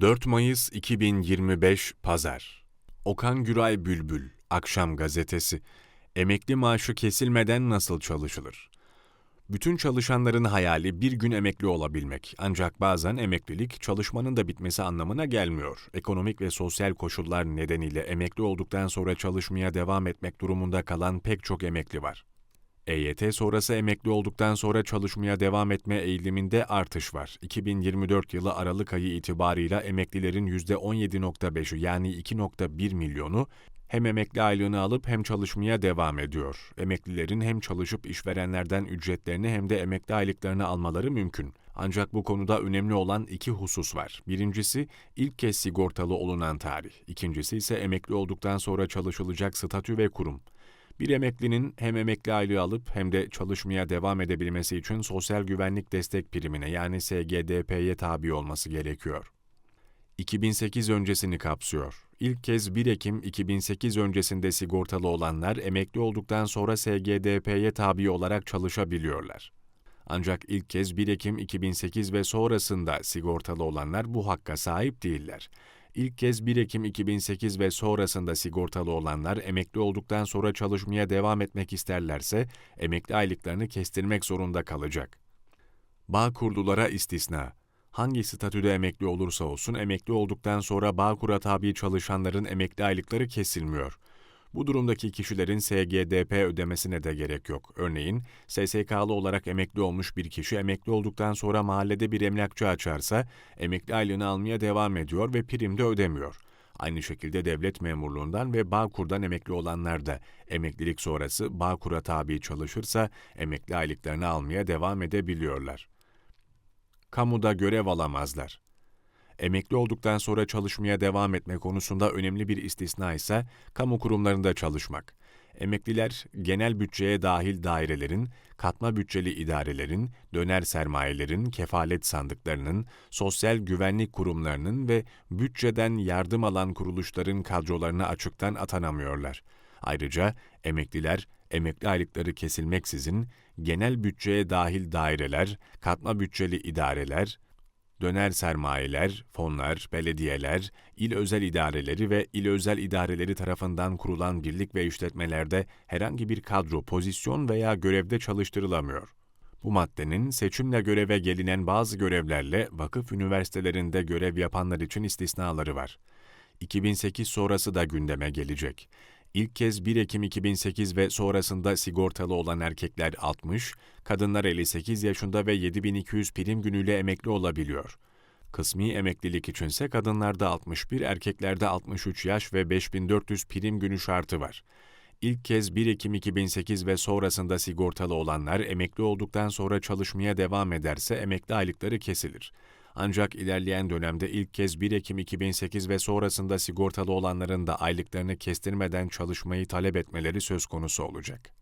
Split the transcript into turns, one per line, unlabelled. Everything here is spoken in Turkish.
4 Mayıs 2025 Pazar Okan Güray Bülbül Akşam Gazetesi Emekli maaşı kesilmeden nasıl çalışılır? Bütün çalışanların hayali bir gün emekli olabilmek. Ancak bazen emeklilik çalışmanın da bitmesi anlamına gelmiyor. Ekonomik ve sosyal koşullar nedeniyle emekli olduktan sonra çalışmaya devam etmek durumunda kalan pek çok emekli var. EYT sonrası emekli olduktan sonra çalışmaya devam etme eğiliminde artış var. 2024 yılı Aralık ayı itibarıyla emeklilerin %17.5'ü yani 2.1 milyonu hem emekli aylığını alıp hem çalışmaya devam ediyor. Emeklilerin hem çalışıp işverenlerden ücretlerini hem de emekli aylıklarını almaları mümkün. Ancak bu konuda önemli olan iki husus var. Birincisi ilk kez sigortalı olunan tarih. İkincisi ise emekli olduktan sonra çalışılacak statü ve kurum. Bir emeklinin hem emekli aylığı alıp hem de çalışmaya devam edebilmesi için sosyal güvenlik destek primine yani SGDP'ye tabi olması gerekiyor. 2008 öncesini kapsıyor. İlk kez 1 Ekim 2008 öncesinde sigortalı olanlar emekli olduktan sonra SGDP'ye tabi olarak çalışabiliyorlar. Ancak ilk kez 1 Ekim 2008 ve sonrasında sigortalı olanlar bu hakka sahip değiller. İlk kez 1 Ekim 2008 ve sonrasında sigortalı olanlar emekli olduktan sonra çalışmaya devam etmek isterlerse emekli aylıklarını kestirmek zorunda kalacak. Bağ kurdulara istisna. Hangi statüde emekli olursa olsun emekli olduktan sonra Bağkur'a tabi çalışanların emekli aylıkları kesilmiyor. Bu durumdaki kişilerin SGDP ödemesine de gerek yok. Örneğin SSK'lı olarak emekli olmuş bir kişi emekli olduktan sonra mahallede bir emlakçı açarsa emekli aylığını almaya devam ediyor ve prim de ödemiyor. Aynı şekilde devlet memurluğundan ve Bağkur'dan emekli olanlar da emeklilik sonrası Bağkur'a tabi çalışırsa emekli aylıklarını almaya devam edebiliyorlar. Kamuda görev alamazlar. Emekli olduktan sonra çalışmaya devam etme konusunda önemli bir istisna ise kamu kurumlarında çalışmak. Emekliler genel bütçeye dahil dairelerin, katma bütçeli idarelerin, döner sermayelerin, kefalet sandıklarının, sosyal güvenlik kurumlarının ve bütçeden yardım alan kuruluşların kadrolarına açıktan atanamıyorlar. Ayrıca emekliler emekli aylıkları kesilmeksizin genel bütçeye dahil daireler, katma bütçeli idareler, döner sermayeler, fonlar, belediyeler, il özel idareleri ve il özel idareleri tarafından kurulan birlik ve işletmelerde herhangi bir kadro, pozisyon veya görevde çalıştırılamıyor. Bu maddenin seçimle göreve gelinen bazı görevlerle vakıf üniversitelerinde görev yapanlar için istisnaları var. 2008 sonrası da gündeme gelecek. İlk kez 1 Ekim 2008 ve sonrasında sigortalı olan erkekler 60, kadınlar 58 yaşında ve 7200 prim günüyle emekli olabiliyor. Kısmi emeklilik içinse kadınlarda 61, erkeklerde 63 yaş ve 5400 prim günü şartı var. İlk kez 1 Ekim 2008 ve sonrasında sigortalı olanlar emekli olduktan sonra çalışmaya devam ederse emekli aylıkları kesilir. Ancak ilerleyen dönemde ilk kez 1 Ekim 2008 ve sonrasında sigortalı olanların da aylıklarını kestirmeden çalışmayı talep etmeleri söz konusu olacak.